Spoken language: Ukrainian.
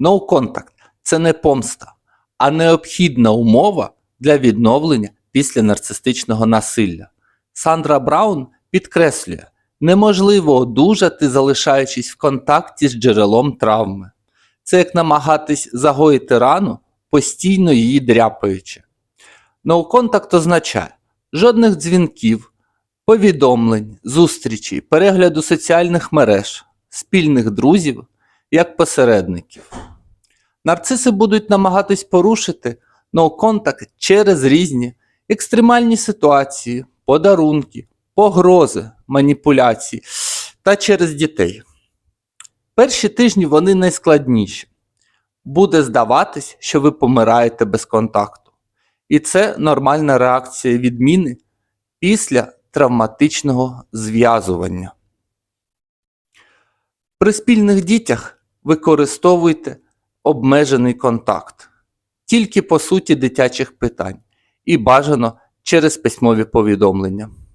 No contact – це не помста, а необхідна умова для відновлення після нарцистичного насилля. Сандра Браун підкреслює, неможливо одужати, залишаючись в контакті з джерелом травми. Це як намагатись загоїти рану, постійно її дряпаючи. Contact означає жодних дзвінків, повідомлень, зустрічей, перегляду соціальних мереж, спільних друзів як посередників. Нарциси будуть намагатись порушити contact через різні екстремальні ситуації, подарунки, погрози, маніпуляції та через дітей. Перші тижні вони найскладніші. Буде здаватись, що ви помираєте без контакту. І це нормальна реакція відміни після травматичного зв'язування. При спільних дітях використовуйте обмежений контакт тільки по суті дитячих питань і бажано через письмові повідомлення.